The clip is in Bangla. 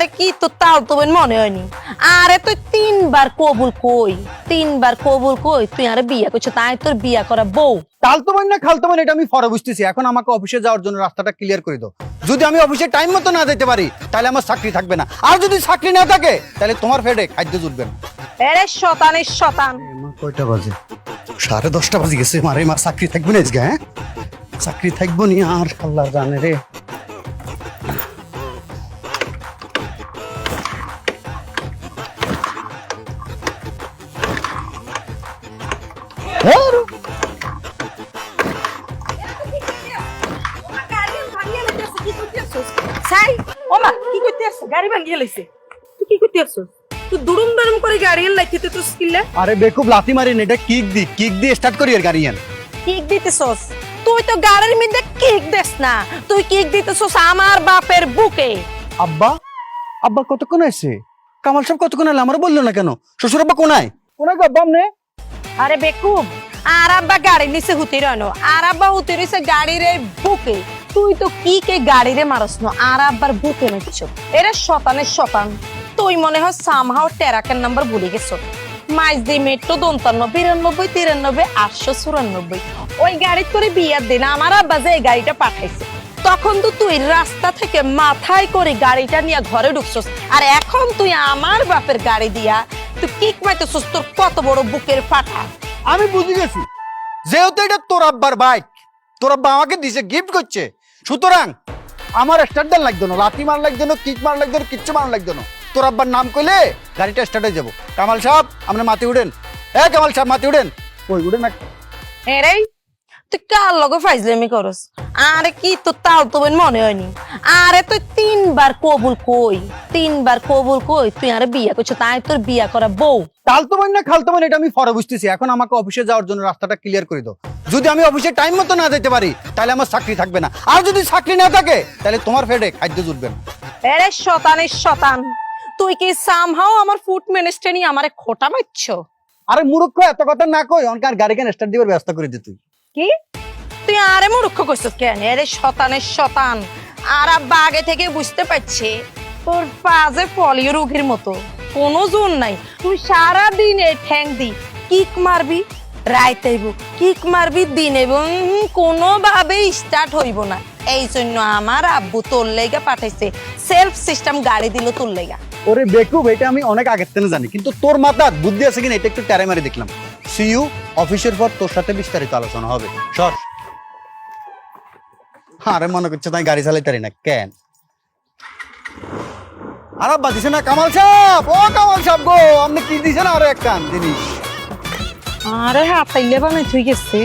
আরে কি তো তাও তো মনে হয়নি। আরে তুই তিনবার কবুল কই তিনবার কবুল কই তুই আরে বিয়া করছ তাই তোর বিয়া করা বউ। তালতো মান না খালতো মান এটা আমি বুঝতেছি এখন আমাকে অফিসে যাওয়ার জন্য রাস্তাটা ক্লিয়ার করে দাও। যদি আমি অফিসে টাইম মতো না যেতে পারি তাহলে আমার চাকরি থাকবে না। আর যদি চাকরি না থাকে তাহলে তোমার ফেডে খাদ্য জুটবে না। এরে শতানের শতান। কয়টা বাজে? সাড়ে দশটা বাজে গেছে মারে মা চাকরি থাকবে না আজকে হ্যাঁ? চাকরি থাকব নি আর আল্লাহ জানে রে। ওমা কি করতে আসছ? গাড়ি ভাঙিয়ে লাইছে তুই কি করতে আসছ? তুই দুরুম দুরুম করে গাড়ি লাইতে তো স্কিলে আরে বেকুব লাথি মারি না এটা কিক দি কিক দিয়ে স্টার্ট করি আর গাড়ি আন। কিক দিতেছস? তুই তো গাড়ির মধ্যে কিক দেস না। তুই কিক দিতেছস আমার বাপের বুকে। আব্বা আব্বা কতক্ষণ আছে? কামাল সাহেব কতক্ষণ এলো? আমার বলল না কেন? শ্বশুর আব্বা কোনায়? কোনায় গো আব্বা আমনে আরে বেকুব আর গাড়ি নিচে হুতি রনো আর আব্বা হুতি গাড়ির এই বুকে। তুই তো কি কে গাড়ি রে মারস না আর আব্বার বুকে নিচ্ছ। এরা শতানের শতান, তুই মনে হয় সামহাও টেরাকের নাম্বার ভুলে গেছো। মাইজ দি মেট্রো দন্তান্ন, বিরানব্বই, তিরানব্বই, আটশো চুরানব্বই। ওই গাড়ি করে বিয়ার দিন, আমার আব্বা যে এই গাড়িটা পাঠাইছে। তখন তো তুই রাস্তা থেকে মাথায় করে গাড়িটা নিয়ে ঘরে ঢুকছস। আর এখন তুই আমার বাপের গাড়ি দিয়া তুই কিক মাইতেছস তোর কত বড় বুকের ফাটা? আমি বুঝে গেছি। যেহেতু এটা তোর আব্বার বাইক তোর আব্বা আমাকে দিছে গিফট করছে। সুতরাং আমার স্টার্ট লাগতো না। লাথি মার লাগতো না কিক মার লাগতো না কিচ্ছু মার লাগতো না। তোর আব্বার নাম কইলে গাড়িটা স্টার্ট যাব। কামাল সাহেব আপনি মাতি উঠেন। এ কামাল সাহেব মাতি উঠেন। ওই উঠেন না এরে তুই কার লগে ফাইজলামি করস? আরে কি তো তাও তো মনে হয়নি। আরে তুই তিনবার কবুল কই তিনবার কবুল কই তুই আরে বিয়া করছ তাই তোর বিয়া করা বউ। তালতো না খালতো এটা আমি পরে বুঝতেছি। এখন আমাকে অফিসে যাওয়ার জন্য রাস্তাটা ক্লিয়ার করে দাও। যদি আমি অফিসে টাইম মতো না যেতে পারি তাহলে আমার চাকরি থাকবে না। আর যদি চাকরি না থাকে তাহলে তোমার ফেডে খাদ্য জুটবে না। এরে শতানের শতান তুই কি সামহাও আমার ফুড মিনিস্টার নিয়ে আমারে খোটা মারছ? আরে মূর্খ এত কথা না কই অনকার গাড়ি কেন স্টার্ট দিবার ব্যবস্থা করে দে তুই। কি? তুই আরে মূর্খ করছিস কেন? এরে শতানের শতান। আর আগে থেকে বুঝতে পারছে, তোর পাজে পলিও রোগীর মতো। কোনো জোর নাই। তুই সারা দিনে ঠ্যাং দি, কিক মারবি রাইতাইব কিক মারবি, দিন এবং কোনোভাবে স্টার্ট হইব না। এই জন্য আমার আব্বু তোর লেগা পাঠাইছে সেলফ সিস্টেম গাড়ি দিল তোর লেগা। ওরে বেকুব, এটা আমি অনেক আগের থেকে জানি, কিন্তু তোর মাথার বুদ্ধি আছে কিনা, এটা একটু ট্যারে মারে দেখলাম। সি ইউ অফিসের পর তোর সাথে বিস্তারিত আলোচনা হবে। সর। আরে মনে করছে তাই গাড়ি চালাইতে পারি না, কেন? আর আব্বা, দিছে না কামাল সাহেব? ও কামাল সাহেব গো, আপনি কি দিছেন আরও একটা জিনিস? আরে হ্যাঁ হাতাইলে বানাই তুই গেছে।